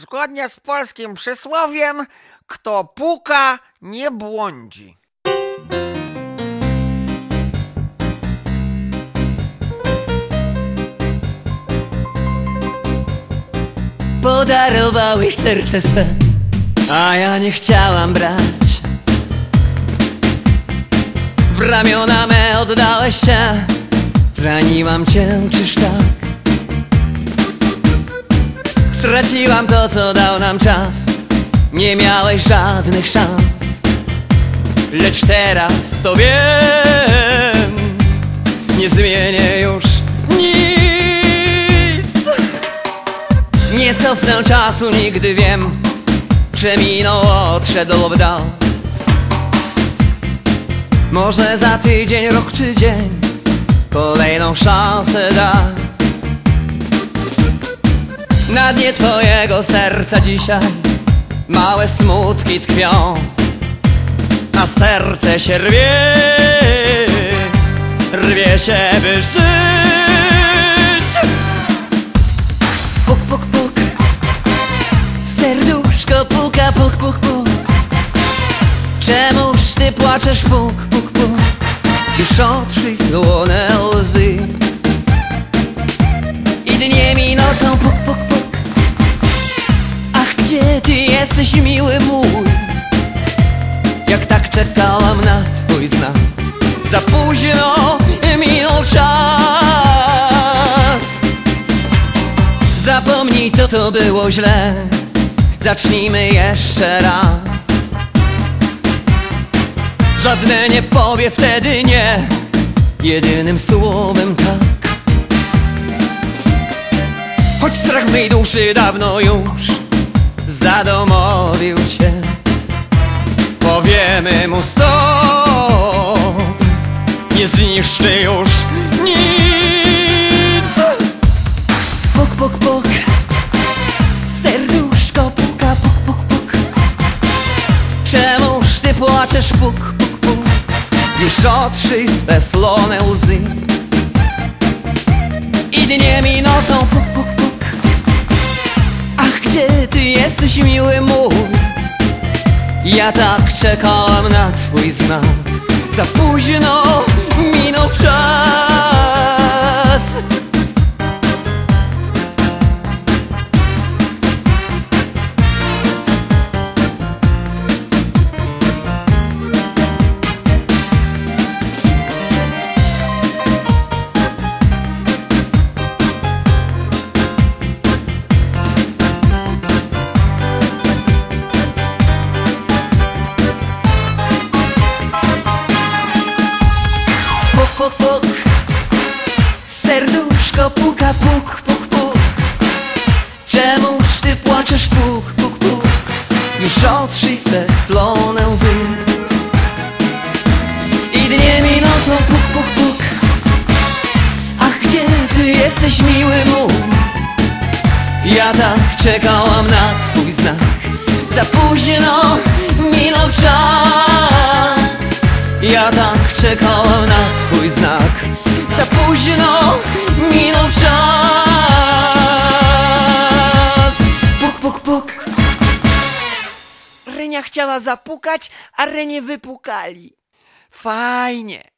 Zgodnie z polskim przysłowiem, kto puka, nie błądzi. Podarowałeś serce swe, a ja nie chciałam brać W ramiona me oddałeś się, zraniłam cię, czyż tak? Straciłam to, co dał nam czas. Nie miałeś żadnych szans. Lecz teraz to wiem. Nie zmienię już nic. Nie cofnę czasu nigdy wiem. Przeminął, odszedł dal Może za tydzień, rok czy dzień. Kolejną szansę da Na dnie twojego serca dzisiaj Małe smutki tkwią A serce się rwie. Rwie się, by żyć. Puk, puk, puk. Serduszko puka, puk, puk, puk. Czemuż ty płaczesz, puk, puk, puk? Już otrzyj słone łzy. I dniem i nocą, puk, jesteś, miły mój. Jak tak czekałam na twój znak. Za późno minął czas. Zapomnij to, to było źle. Zacznijmy jeszcze raz. Żadne nie powie wtedy nie. Jedynym słowem tak. Choć strach mej duszy dawno już Zadomowił cię. Powiemy mu stop. Nie zniszczy już nic. Puk, puk, puk Serduszko puka, puk, puk, puk. Czemuż ty płaczesz, puk, puk, puk? Już otrzyj swe slone łzy. I dniem i nocą, puk, puk, jesteś, miły mój. Ja tak czekałam na twój znak. Za późno Puk, puk Serduszko puka, puk, puk, puk. Czemuż ty płaczesz, puk, puk, puk? Już otrzyj swe slone łzy. I dniem i nocą, puk, puk, puk. Ach, gdzie ty jesteś, miły mój? Ja tak czekałam na twój znak. Za późno Za późno minął czas Puk, puk, puk Rynia chciała zapukać, a Renie wypukali. Fajnie.